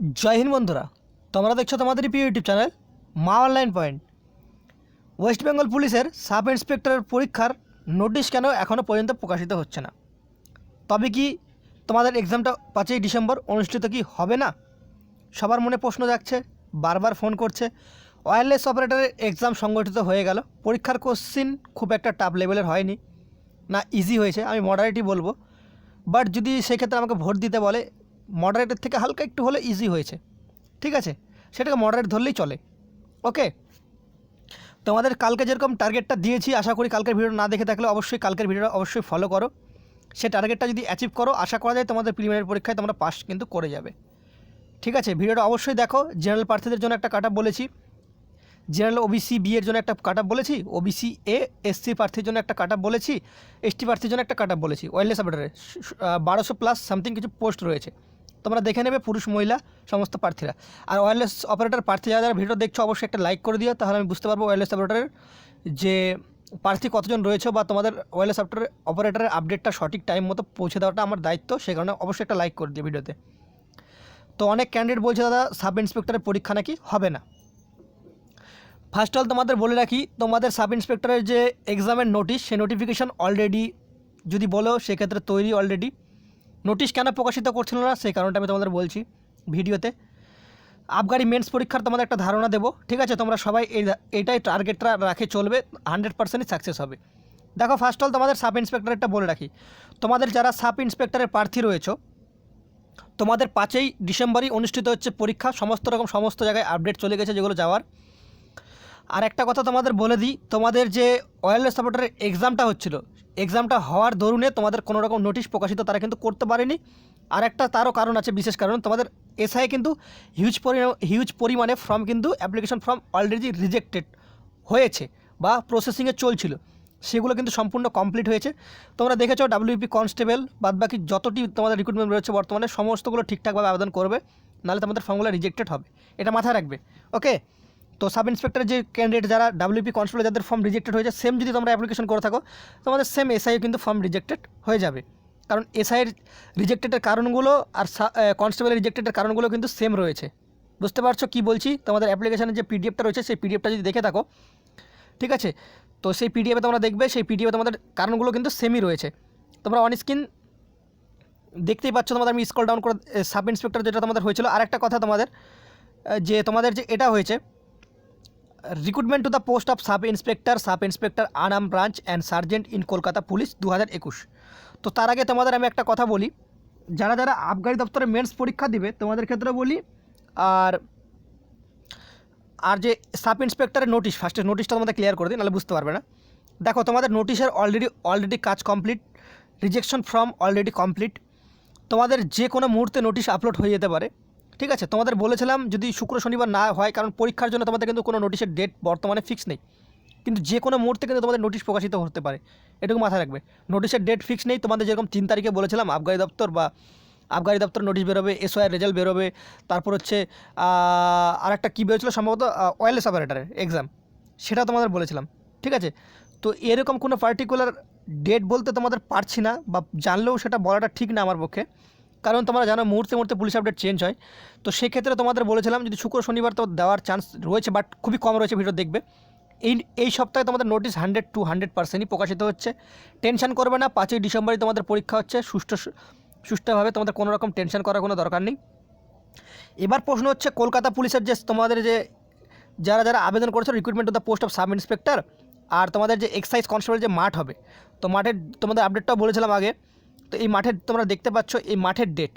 জয় হিন্দ বন্ধুরা, তোমরা দেখছ তোমাদের প্রিয় YouTube channel Maa online point. West Bengal পুলিশের সাব ইন্সপেক্টরের পরীক্ষার নোটিশ কেন এখনও পর্যন্ত প্রকাশিত হচ্ছে না? তবে কি তোমাদের এক্সামটা পাঁচই ডিসেম্বর অনুষ্ঠিত কি হবে না? সবার মনে প্রশ্ন যাচ্ছে বারবার ফোন করছে। ওয়্যারলেস অপারেটরের এক্সাম সংগঠিত হয়ে গেল। পরীক্ষার কোশ্চিন খুব একটা টাফ লেভেলের হয়নি। না ইজি হয়েছে, আমি মডারেটই বলব। বাট যদি সেক্ষেত্রে আমাকে ভোট দিতে বলে মডারেটের থেকে হালকা একটু হলে ইজি হয়েছে। ঠিক আছে? সেটাকে মডারেট ধরলেই চলে। ওকে তোমাদের কালকে যেরকম টার্গেটটা দিয়েছি, আশা করি কালকের ভিডিও না দেখে থাকলে অবশ্যই কালকের ভিডিওটা অবশ্যই ফলো করো। সে টার্গেটটা যদি অ্যাচিভ করো, আশা করা যায় তোমাদের প্রিলিমিনারি পরীক্ষায় তোমরা পাস কিন্তু করে যাবে। ঠিক আছে? ভিডিওটা অবশ্যই দেখো। জেনারেল প্রার্থীদের জন্য একটা কাট বলেছি। জেনারেল ওবিসি বি এর জন্য একটা কাট বলেছি। ওবিসি এ এসসি প্রার্থীর জন্য একটা কাট বলেছি। এসটি প্রার্থীর জন্য একটা কাট বলেছি। ওয়েলনেস অপারেটারে বারোশো প্লাস সামথিং কিছু পোস্ট রয়েছে। তোমরা দেখে নেবে পুরুষ, মহিলা, সমস্ত প্রার্থীরা। আর ওয়্যারলেস অপারেটর প্রার্থী যারা যারা ভিডিও দেখছ, অবশ্যই একটা লাইক করে দিও, তাহলে আমি বুঝতে পারব ওয়্যারলেস অপারেটরের যে প্রার্থী কতজন রয়েছে বা তোমাদের ওয়্যারলেস অপারেটর অপারেটরের আপডেটটা সঠিক টাইম মতো পৌঁছে দেওয়াটা আমার দায়িত্ব, সেই কারণে অবশ্যই একটা লাইক করে দিও ভিডিওতে। তো অনেক ক্যান্ডিডেট বলছে, দাদা সাব ইন্সপেক্টরের পরীক্ষা নাকি হবে না? ফার্স্ট অল তোমাদের বলে রাখি, তোমাদের সাব ইন্সপেক্টরের যে এক্সামের নোটিশ সেই নোটিফিকেশান অলরেডি যদি বলো, সেক্ষেত্রে তৈরি অলরেডি নোটিশ কেন প্রকাশিত করছিল না, সেই কারণটা আমি তোমাদের বলছি ভিডিওতে। আবগারি মেন্স পরীক্ষার তোমাদের একটা ধারণা দেবো, ঠিক আছে? তোমরা সবাই এই এইটাই টার্গেটটা রাখে চলবে হান্ড্রেড পার্সেন্টই সাকসেস হবে। দেখো ফার্স্ট অল তোমাদের সাব ইন্সপেক্টরেরটা বলে রাখি। তোমাদের যারা সাব ইন্সপেক্টরের প্রার্থী রয়েছে, তোমাদের পাঁচই ডিসেম্বরই অনুষ্ঠিত হচ্ছে পরীক্ষা, সমস্ত রকম সমস্ত জায়গায় আপডেট চলে গেছে যেগুলো যাওয়ার। আর একটা কথা তোমাদের বলে দিই, তোমাদের যে ওয়েলনেস সাপোর্টারের এক্সামটা হচ্ছিল এক্সামটা হওয়ার দরুনে তোমাদের কোনো রকম নোটিশ প্রকাশিত তারা কিন্তু করতে পারেনি। আর একটা তারও কারণ আছে, বিশেষ কারণ তোমাদের এসআই কিন্তু হিউজ পরিমাণ হিউজ পরিমাণে ফর্ম কিন্তু অ্যাপ্লিকেশন ফর্ম অলরেডি রিজেক্টেড হয়েছে বা প্রসেসিংয়ে চলছিল। সেগুলো কিন্তু সম্পূর্ণ কমপ্লিট হয়েছে। তোমরা দেখেছ ডাব্লিউপি কনস্টেবল বাদবাকি যতটি তোমাদের রিক্রুটমেন্ট রয়েছে বর্তমানে, সমস্তগুলো ঠিকঠাকভাবে আবেদন করবে, নাহলে তোমাদের ফর্মগুলো রিজেক্টেড হবে। এটা মাথায় রাখবে। ওকে তো সাব ইন্সপেক্টর যে ক্যান্ডিডেট যারা ডাব্লিউপি কনস্টেবল যাদের ফর্ম রিজেক্টেড হয়েছে সেম যদি তোমরা অ্যাপ্লিকেশন করে থাকো, তোমাদের সেম এসআইও কিন্তু ফর্ম রিজেক্টেড হয়ে যাবে। কারণ এসআইয়ের রিজেক্টেডের কারণগুলো আর কনস্টেবলের রিজেক্টেডের কারণগুলো কিন্তু সেম রয়েছে। বুঝতে পারছ কি বলছি? তোমাদের অ্যাপ্লিকেশনের যে পিডিএফটা রয়েছে, সেই পিডিএফটা যদি দেখে থাকো, ঠিক আছে? তো সেই পিডিএফে তোমরা দেখবে, সেই পিডিএফে তোমাদের কারণগুলো কিন্তু সেমই রয়েছে। তোমরা অন স্ক্রিন দেখতেই পাচ্ছ তোমাদের, আমি স্কল ডাউন করে সাব ইন্সপেক্টর যেটা তোমাদের হয়েছিল। আর একটা কথা তোমাদের যে তোমাদের যে এটা হয়েছে recruitment to the post of sub inspector sub inspector Anam branch and sergeant in Kolkata police দু হাজার একুশ। তো তার আগে তোমাদের আমি একটা কথা বলি, যারা যারা আবগারি দপ্তরে মেন্স পরীক্ষা দিবে, তোমাদের ক্ষেত্রে বলি, আর আর যে সাব ইন্সপেক্টরের নোটিশ ফার্স্টে নোটিশটা তোমাদের ক্লিয়ার করে দিই, নাহলে বুঝতে পারবে না। দেখো, তোমাদের নোটিশের অলরেডি অলরেডি কাজ complete rejection form already complete তোমাদের যে কোনো মুহূর্তে নোটিশ আপলোড হয়ে যেতে পারে। ঠিক আছে, তোমাদের বলেছিলাম যদি শুক্র, শনিবার না হয়, কারণ পরীক্ষার জন্য তোমাদের কিন্তু কোনো নোটিশের ডেট বর্তমানে ফিক্স নেই। কিন্তু যে কোনো মুহূর্তে কিন্তু তোমাদের নোটিশ প্রকাশিত হতে পারে। এটুকু মাথায় রাখবে। নোটিশের ডেট ফিক্স নেই, তোমাদের যেরকম তিন তারিখে বলেছিলাম, আবগারি দপ্তর বা আবগারি দপ্তর নোটিশ বেরোবে এসওআই রেজাল্ট বেরোবে, তারপর হচ্ছে আর একটা কী বেরোছিলো সম্ভবত ওয়েলনেস অপারেটারের এক্সাম সেটা তোমাদের বলেছিলাম, ঠিক আছে? তো এরকম কোনো পার্টিকুলার ডেট বলতে তোমাদের পারছি না বা জানলেও সেটা বলাটা ঠিক না আমার পক্ষে। কারণ তোমরা জানো মুহূর্তে মুহূর্তে পুলিশ আপডেট চেঞ্জ হয়। তো সেক্ষেত্রে তোমাদের বলেছিলাম যদি শুক্র, শনিবার তো দেওয়ার চান্স রয়েছে বাট খুবই কম রয়েছে, ভিডিও দেখবে। এই এই সপ্তাহে তোমাদের নোটিস হান্ড্রেড টু হান্ড্রেড পার্সেন্টই প্রকাশিত হচ্ছে। টেনশন করবে না, পাঁচই ডিসেম্বরই তোমাদের পরীক্ষা হচ্ছে। সুষ্ঠু, সুষ্ঠুভাবে তোমাদের কোনো রকম টেনশন করার কোনো দরকার নেই। এবার প্রশ্ন হচ্ছে, কলকাতা পুলিশের যে তোমাদের যে, যারা যারা আবেদন করেছ recruitment to the post of sub inspector আর তোমাদের যে এক্সাইজ কনস্টেবল যে মাঠ হবে, তো মাঠের তোমাদের আপডেটটাও বলেছিলাম আগে। তো এই মাঠের তোমরা দেখতে পাচ্ছ এই মাঠের ডেট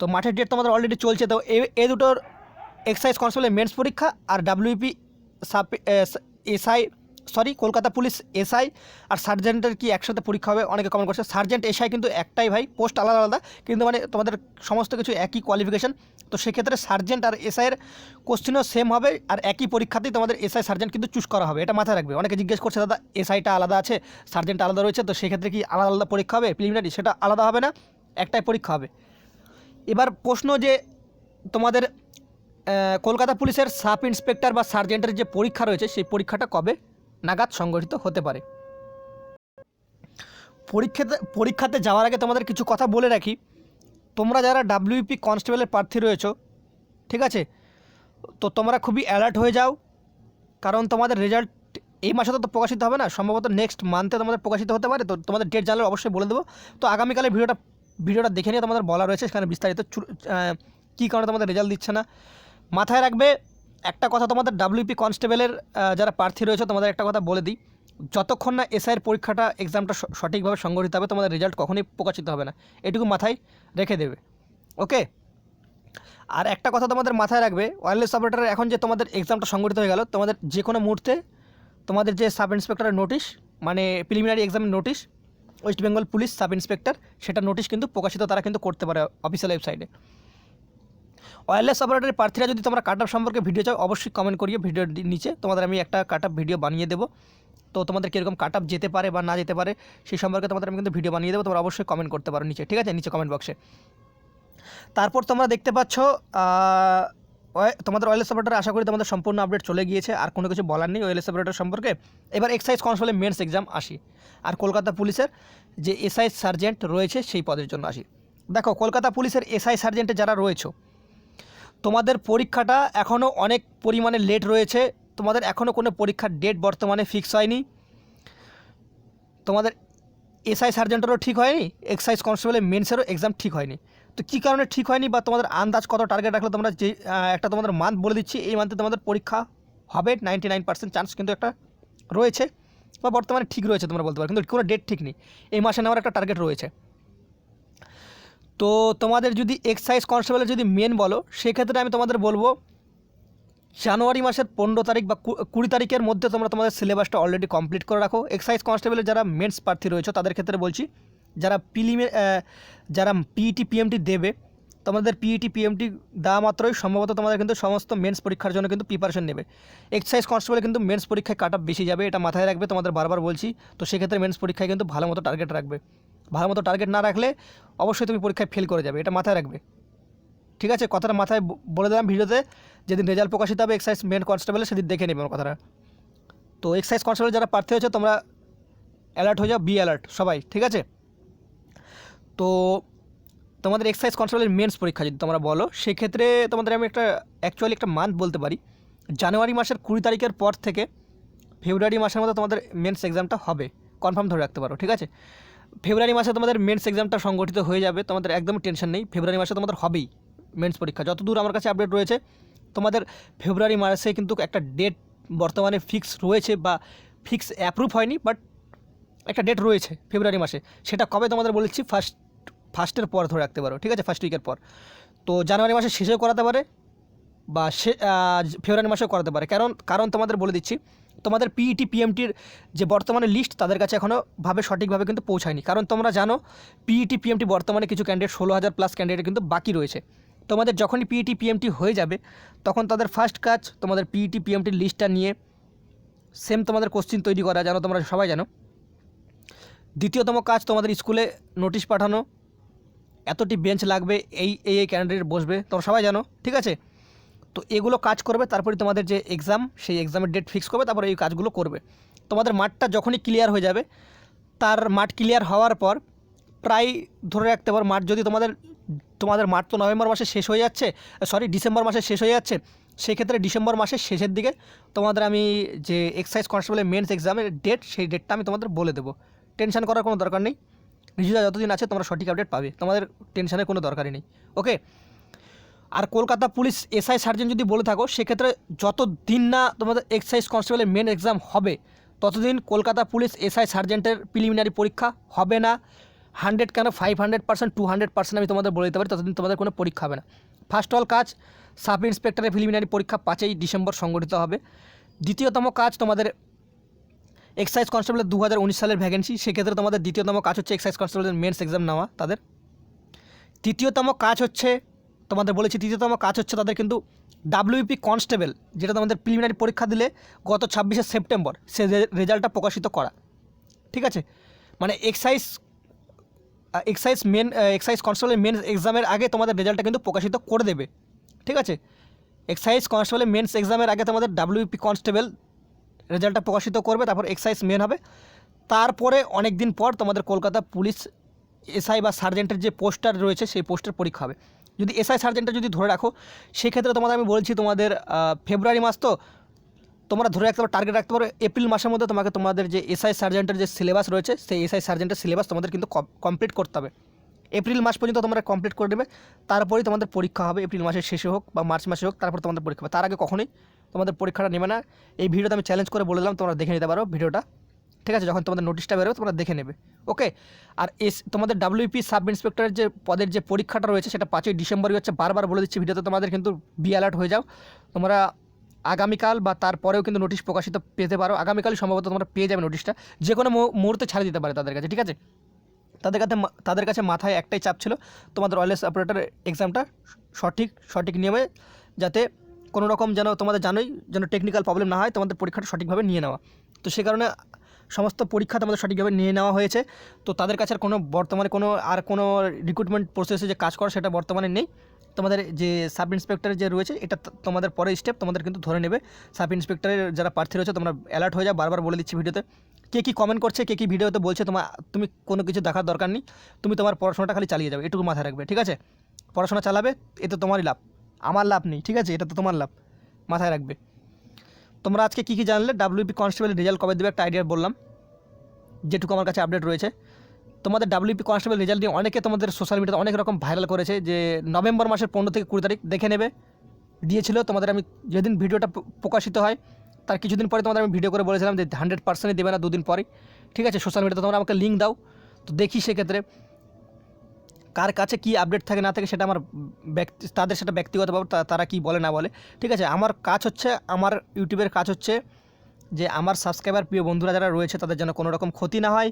তো মাঠের ডেট তোমাদের অলরেডি চলছে। তো এ- দুটোর এক্সাইজ কনস্টেবলের মেন্স পরীক্ষা আর WP sub SI sorry, Kolkata police, SI আর সার্জেন্টের কি একসাথে পরীক্ষা হবে? অনেকে কমেন্ট করছে, সার্জেন্ট, এসআই কিন্তু একটাই ভাই, পোস্ট আলাদা আলাদা, কিন্তু মানে তোমাদের সমস্ত কিছু একই কোয়ালিফিকেশান তো সেক্ষেত্রে সার্জেন্ট আর এসআইয়ের কোশ্চেনও সেম হবে আর একই পরীক্ষাতেই তোমাদের এসআই, সার্জেন্ট কিন্তু চুজ করা হবে, এটা মাথায় রাখবে। অনেকে জিজ্ঞেস করছে, দাদা, এসআইটা আলাদা আছে, সার্জেন্ট আলাদা রয়েছে? তো সেক্ষেত্রে কি আলাদা আলাদা পরীক্ষা হবে? প্রিলিমিনারি সেটা আলাদা হবে না, একটাই পরীক্ষা হবে। এবার প্রশ্ন যে তোমাদের কলকাতা পুলিশের সাব ইন্সপেক্টর বা সার্জেন্টের যে পরীক্ষা রয়েছে, সেই পরীক্ষাটা কবে? নাগাদ সংগঠিত হতে পারে। পরীক্ষাতে পরীক্ষাতে যাওয়ার আগে তোমাদের কিছু কথা বলে রাখি। তোমরা যারা ডাব্লিউপি কনস্টেবলের প্রার্থী রয়েছো, ঠিক আছে? তো তোমরা খুবই অ্যালার্ট হয়ে যাও, কারণ তোমাদের রেজাল্ট এই মাসে তো প্রকাশিত হবে না, সম্ভবত নেক্সট মান্থে তোমাদের প্রকাশিত হতে পারে। তো তোমাদের ডেট জানলে অবশ্যই বলে দেবো। তো আগামীকালে ভিডিওটা ভিডিওটা দেখে নিয়ে তোমাদের বলা রয়েছে, সেখানে বিস্তারিত কী কারণে তোমাদের রেজাল্ট দিচ্ছে না। মাথায় রাখবে একটা কথা তোমাদের ডাব্লিউপি কনস্টেবলের যারা প্রার্থী রয়েছে, তোমাদের একটা কথা বলে দিই। যতক্ষণ না এসআইয়ের পরীক্ষাটা এক্সামটা সঠিকভাবে সংগঠিত হবে, তোমাদের রেজাল্ট কখনোই প্রকাশিত হবে না। এটুকু মাথায় রেখে দেবে। ওকে আর একটা কথা তোমাদের মাথায় রাখবে ওয়্যারলেস অপারেটারের এখন যে তোমাদের এক্সামটা সংগঠিত হয়ে গেল, তোমাদের যে কোনো মুহূর্তে তোমাদের যে সাব ইন্সপেক্টরের নোটিশ মানে প্রিলিমিনারি এক্সামের notice West Bengal police sub inspector সেটা নোটিশ কিন্তু প্রকাশিত তারা কিন্তু করতে পারে অফিসিয়াল ওয়েবসাইটে ওয়্যারলেস অপারেটরের প্রার্থীরা যদি তোমরা কাট সম্পর্কে ভিডিও চাও, অবশ্যই কমেন্ট করিয়ে ভিডিওর নিচে। তোমাদের আমি একটা কাট আপ ভিডিও বানিয়ে দেবো। তো তোমাদের কীরকম কাট আপ যেতে পারে বা না যেতে পারে সেই সম্পর্কে তোমাদের আমি কিন্তু ভিডিও বানিয়ে দেবো। তোমরা অবশ্যই কমেন্ট করতে পারো নিচে, ঠিক আছে? নিচে কমেন্ট বক্সে তারপর তোমরা দেখতে পাচ্ছ তোমাদের ওয়েলেস অপারেটর আশা করি তোমাদের সম্পূর্ণ আপডেট চলে গিয়েছে। আর কোনো কিছু বলার নেই ওয়েলেস অপারেটর সম্পর্কে। এবার এক্সাইজ কনস্টেবলের মেন্স এক্সাম আসি। আর কলকাতা পুলিশের যে এসআই সার্জেন্ট রয়েছে, সেই পদের জন্য আসি। দেখো, কলকাতা পুলিশের এসআই সার্জেন্টে যারা রয়েছে তোমাদের পরীক্ষাটা এখনও অনেক পরিমাণে লেট রয়েছে। তোমাদের এখনও কোনো পরীক্ষার ডেট বর্তমানে ফিক্স হয়নি। তোমাদের এসআই সার্জেন্টেরও ঠিক হয়নি এক্সাইজ কনস্টেবলের মেন্সেরও এক্সাম ঠিক হয়নি। তো কী কারণে ঠিক হয়নি বা তোমাদের আন্দাজ কত টার্গেট রাখলে তোমরা যে একটা তোমাদের মান্থ বলে দিচ্ছি, এই মান্থে তোমাদের পরীক্ষা হবে নাইনটি নাইন পার্সেন্ট চান্স কিন্তু একটা রয়েছে বা বর্তমানে ঠিক রয়েছে তোমরা বলতে পারো, কিন্তু কোনো ডেট ঠিক নেই। এই মাসে নেওয়ার একটা টার্গেট রয়েছে। তো তোমাদের যদি এক্সাইজ কনস্টেবলের যদি মেন বলো, সেক্ষেত্রে আমি তোমাদের বলব, জানুয়ারি মাসের পনেরো তারিখ বা কুড়ি তারিখের মধ্যে তোমরা তোমাদের সিলেবাসটা অলরেডি কমপ্লিট করে রাখো। এক্সাইজ কনস্টেবলের যারা মেন্স প্রার্থী রয়েছে, তাদের ক্ষেত্রে বলছি, যারা পিলিমে যারা পিইটি পিএমটি দেবে, তোমাদের পিইটি পিএমটি দেওয়া মাত্রই সম্ভবত তোমাদের কিন্তু সমস্ত মেন্স পরীক্ষার জন্য কিন্তু প্রিপারেশন নেবে। এক্সাইজ কনস্টেবল কিন্তু মেন্স পরীক্ষায় কাট বেশি যাবে, এটা মাথায় রাখবে, তোমাদের বারবার বলছি, তো সেক্ষেত্রে মেন্স পরীক্ষায় কিন্তু ভালো মতো টার্গেট রাখবে। ভালো মতো টার্গেট না রাখলে অবশ্যই তুমি পরীক্ষায় ফেল করে যাবে, এটা মাথায় রাখবে। ঠিক আছে? কথাটা মাথায় বলে দিলাম ভিডিওতে, যেদিন রেজাল্ট প্রকাশিত হবে এক্সাইজ মেন কনস্টেবলে সেদিন দেখে নেবে আমার কথাটা। তো এক্সাইজ কনস্টেবল যারা প্রার্থী হয়েছে, তোমরা অ্যালার্ট হয়ে যাও বি অ্যালার্ট সবাই, ঠিক আছে? তো তোমাদের এক্সাইজ কনস্টেবলের মেন্স পরীক্ষা যদি তোমরা বলো, সেক্ষেত্রে তোমাদের আমি একটা অ্যাকচুয়ালি একটা মান্থ বলতে পারি। জানুয়ারি মাসের কুড়ি তারিখের পর থেকে ফেব্রুয়ারি মাসের মধ্যে তোমাদের মেন্স এক্সামটা হবে। কনফার্ম ধরে রাখতে পারো, ঠিক আছে? ফেব্রুয়ারি মাসে তোমাদের মেন্স এক্সামটা সংগঠিত হয়ে যাবে, তোমাদের একদম টেনশন নেই। ফেব্রুয়ারি মাসে তোমাদের হবেই মেন্স পরীক্ষা। যতদূর আমার কাছে আপডেট রয়েছে, তোমাদের ফেব্রুয়ারি মাসে কিন্তু একটা ডেট বর্তমানে ফিক্স রয়েছে বা ফিক্স অ্যাপ্রুভ হয়নি বাট একটা ডেট রয়েছে ফেব্রুয়ারি মাসে। সেটা কবে তোমাদের বলেছি ফার্স্ট ফার্স্টের পর ধরে রাখতে পারো, ঠিক আছে? ফার্স্ট উইকের পর। তো জানুয়ারি মাসে শেষেও করাতে পারে বা সে ফেব্রুয়ারি মাসেও করাতে পারে। কারণ কারণ তোমাদের বলে দিচ্ছি তোমাদের পিইটি পিএমটির যে বর্তমানে লিস্ট তাদের কাছে এখনও ভাবে সঠিকভাবে কিন্তু পৌঁছায়নি। কারণ তোমরা জানো পিইটি পিএমটি বর্তমানে কিছু ক্যান্ডিডেট ষোলো হাজার প্লাস ক্যান্ডিডেট কিন্তু বাকি রয়েছে। তোমাদের যখনই পিইটি পিএমটি হয়ে যাবে, তখন তাদের ফার্স্ট কাজ তোমাদের পিইটি পিএমটির লিস্টটা নিয়ে সেম তোমাদের কোশ্চিন তৈরি করা, জানো তোমরা সবাই জানো। দ্বিতীয়তম কাজ তোমাদের স্কুলে নোটিশ পাঠানো, এতটি বেঞ্চ লাগবে, এই এই ক্যান্ডিডেট বসবে, তোমরা সবাই জানো, ঠিক আছে? তো এগুলো কাজ করবে, তারপরে তোমাদের যে এক্সাম সেই এক্সামের ডেট ফিক্স করবে, তারপরে এই কাজগুলো করবে। তোমাদের মাঠটা যখনই ক্লিয়ার হয়ে যাবে, তার মাঠ ক্লিয়ার হওয়ার পর প্রায় ধরে রাখতে পারো, মাঠ যদি তোমাদের তোমাদের মাঠ তো নভেম্বর মাসে শেষ হয়ে যাচ্ছে সরি ডিসেম্বর মাসে শেষ হয়ে যাচ্ছে, সেক্ষেত্রে ডিসেম্বর মাসের শেষের দিকে তোমাদের আমি যে এক্সাইজ কনস্টেবলের মেন্স এক্সামের ডেট সেই ডেটটা আমি তোমাদের বলে দেবো। টেনশন করার কোনো দরকার নেই। নিজেরা যতদিন আছে, তোমরা সঠিক আপডেট পাবে। তোমাদের টেনশনের কোনো দরকারই নেই। ওকে আর কলকাতা পুলিশ এসআই সার্জেন্ট যদি বলে থাকো, সেক্ষেত্রে যত দিন না তোমাদের এক্সাইজ কনস্টেবলের মেন এক্সাম হবে, ততদিন কলকাতা পুলিশ এসআই সার্জেন্টের প্রিলিমিনারি পরীক্ষা হবে না। হান্ড্রেড কেন? Five hundred percent two hundred percent আমি তোমাদের বলে দিতে পারি, ততদিন তোমাদের কোনো পরীক্ষা হবে না। ফার্স্ট অল কাজ সাব ইন্সপেক্টরের প্রিলিমিনারি পরীক্ষা পাঁচই ডিসেম্বর সংগঠিত হবে। দ্বিতীয়তম কাজ তোমাদের এক্সাইজ কনস্টেবলের দু হাজার উনিশ সালের ভ্যাকেন্সি সেক্ষেত্রে তোমাদের দ্বিতীয়তম কাজ হচ্ছে এক্সাইজ কনস্টেবলের মেন্স এক্সাম নেওয়া তাদের। তৃতীয়তম কাজ হচ্ছে তোমাদের বলেছি, তৃতীয়তম কাজ হচ্ছে তাদের কিন্তু ডাব্লিউপি কনস্টেবল যেটা তোমাদের প্রিলিমিনারি পরীক্ষা দিলে গত ছাব্বিশে সেপ্টেম্বর, সে রেজাল্টটা প্রকাশিত করা। ঠিক আছে? মানে এক্সাইজ এক্সাইজ মেন এক্সাইজ কনস্টেবলের মেন এক্সামের আগে তোমাদের রেজাল্টটা কিন্তু প্রকাশিত করে দেবে। ঠিক আছে? এক্সাইজ কনস্টেবলের মেন্স এক্সামের আগে তোমাদের ডাব্লিউপি কনস্টেবল রেজাল্টটা প্রকাশিত করবে, তারপর এক্সাইজ মেন হবে। তারপরে অনেক দিন পর তোমাদের কলকাতা পুলিশ, এসআই বা সার্জেন্টের যে পোস্টার রয়েছে, সেই পোস্টের পরীক্ষা হবে। যদি এসআই সার্জেন্টটা যদি ধরে রাখো, সেক্ষেত্রে তোমাদের আমি বলছি তোমাদের ফেব্রুয়ারি মাস তো তোমরা ধরে রাখতে পারো টার্গেট রাখতে পারো এপ্রিল মাসের মধ্যে তোমাকে তোমাদের যে এসআই সার্জেন্টের যে সিলেবাস রয়েছে, সেই এসআই সার্জেন্টের সিলেবাস তোমাদের কিন্তু কমপ্লিট করতে হবে। এপ্রিল মাস পর্যন্ত তোমরা কমপ্লিট করে দেবে তারপরেই তোমাদের পরীক্ষা হবে এপ্রিল মাসের শেষে হোক বা মার্চ মাসে হোক, তারপর তোমাদের পরীক্ষা হবে। তার আগে কখনোই তোমাদের পরীক্ষাটা নেবে না। এই ভিডিওতে আমি চ্যালেঞ্জ করে বলে দিলাম, তোমরা দেখে নিতে পারো ভিডিওটা ঠিক আছে, যখন তোমাদের নোটিশটা বেরোবে, তোমরা দেখে নেবে। ওকে আর এস, তোমাদের ডাব্লিউপি সাব ইন্সপেক্টরের যে পদের যে পরীক্ষাটা রয়েছে, সেটা পাঁচই ডিসেম্বরই হচ্ছে, বারবার বলে দিচ্ছি, ভিডিওতে তোমাদের কিন্তু বি অ্যালার্ট হয়ে যাও। তোমরা আগামীকাল বা তারপরেও কিন্তু নোটিশ প্রকাশিত পেতে পারো। আগামীকালই সম্ভবত তোমরা পেয়ে যাবে নোটিশটা যে কোনো মুহূর্তে ছাড়িয়ে দিতে পারে তাদের কাছে, ঠিক আছে? তাদের কাছে তাদের কাছে মাথায় একটাই চাপ ছিল, তোমাদের ওয়ারলেস অপারেটর এক্সামটা সঠিক সঠিক নিয়মে যাতে কোনো রকম যেন তোমাদের জানোই যেন টেকনিক্যাল প্রবলেম না হয়, তোমাদের পরীক্ষাটা সঠিকভাবে নিয়ে নেওয়া। তো সে কারণে সমস্ত পরীক্ষা তোমাদের সঠিকভাবে নিয়ে নেওয়া হয়েছে। তো তাদের কাছে আর কোনো বর্তমানে কোনো, আর কোনো রিক্রুটমেন্ট প্রসেসে যে কাজ করা সেটা বর্তমানে নেই। তোমাদের যে সাব ইন্সপেক্টর যে রয়েছে, এটা তোমাদের পরের স্টেপ তোমাদের কিন্তু ধরে নেবে। সাব ইন্সপেক্টরের যারা প্রার্থী রয়েছে, তোমরা অ্যালার্ট হয়ে যাও, বারবার বলে দিচ্ছি ভিডিওতে। কে কী কমেন্ট করছে, কে কী ভিডিওতে বলছে তোমার তুমি কোনো কিছু দেখার দরকার নেই। তুমি তোমার পড়াশোনাটা খালি চালিয়ে যাবে, এটুকু মাথায় রাখবে, ঠিক আছে? পড়াশোনা চালাবে, এতে তোমারই লাভ। আমার লাভ নেই, ঠিক আছে? এটা তো তোমার লাভ, মাথায় রাখবে। তোমরা আজকে কী কী জানলে? ডাব্লিউপি কনস্টেবলের রেজাল্ট কবে দেবে? একটা আইডিয়া বললাম। যেটুকু আমার কাছে আপডেট রয়েছে। তোমাদের ডাব্লিউপি কনস্টেবল রেজাল্ট নিয়ে অনেকে তোমাদের সোশ্যাল মিডিয়াতে অনেক রকম ভাইরাল করেছে যে নভেম্বর মাসের পনেরো থেকে কুড়ি তারিখ দেখে নেবে। দিয়েছিল। তোমাদের আমি যেদিন ভিডিওটা প্রকাশিত হয়, তার কিছুদিন পরে তোমাদের আমি ভিডিও করে বলেছিলাম যে হান্ড্রেড পার্সেন্টই দেবে না দুদিন পরে। ঠিক আছে? সোশ্যাল মিডিয়াতে তোমরা আমাকে লিঙ্ক দাও। তো দেখি সেক্ষেত্রে। কার কাছে কি আপডেট থাকে না থাকে সেটা আমার ব্যক্তি, তাদের সেটা ব্যক্তিগতভাবে তারা কি বলে না বলে। ঠিক আছে, আমার কাজ হচ্ছে, আমার ইউটিউবের কাজ হচ্ছে যে আমার সাবস্ক্রাইবার প্রিয় বন্ধুরা যারা রয়েছে, তাদের যেন কোনো রকম ক্ষতি না হয়,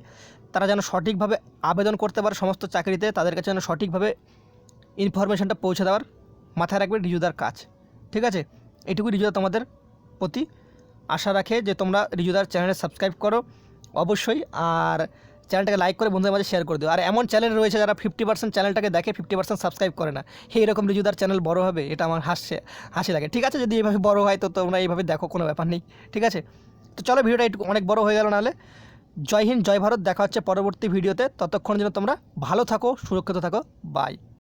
তারা যেন সঠিকভাবে আবেদন করতে পারে সমস্ত চাকরিতে, তাদের কাছে যেন সঠিকভাবে ইনফরমেশনটা পৌঁছে দেওয়ার মাথায় রাখবে রিজুদার কাজ। ঠিক আছে এটুকু রিজুদা তোমাদের প্রতি। আশা রাখে যে তোমরা রিজুদার চ্যানেলে সাবস্ক্রাইব করো, অবশ্যই। আর চ্যানেলটাকে লাইক করে বন্ধুদের মাঝে শেয়ার করে দিও। আর এমন চ্যানেল রয়েছে যারা ফিফটি পার্সেন্ট চ্যানেলটাকে দেখে ফিফটি পার্সেন্ট সাবস্ক্রাইব করে না। হে এরকম রিজুদার চ্যানেল বড় হবে, এটা আমার হাসছে, হাসি লাগে। ঠিক আছে, যদি এইভাবে বড় হয় তো তোমরা এইভাবে দেখো, কোনো ব্যাপার নেই। ঠিক আছে? তো চলো ভিডিওটা একটু অনেক বড় হয়ে গেল নাহলে। জয় হিন্দ, জয় ভারত, দেখা হচ্ছে পরবর্তী ভিডিওতে। ততক্ষণ যেন তোমরা ভালো থাকো, সুরক্ষিত থাকো। বাই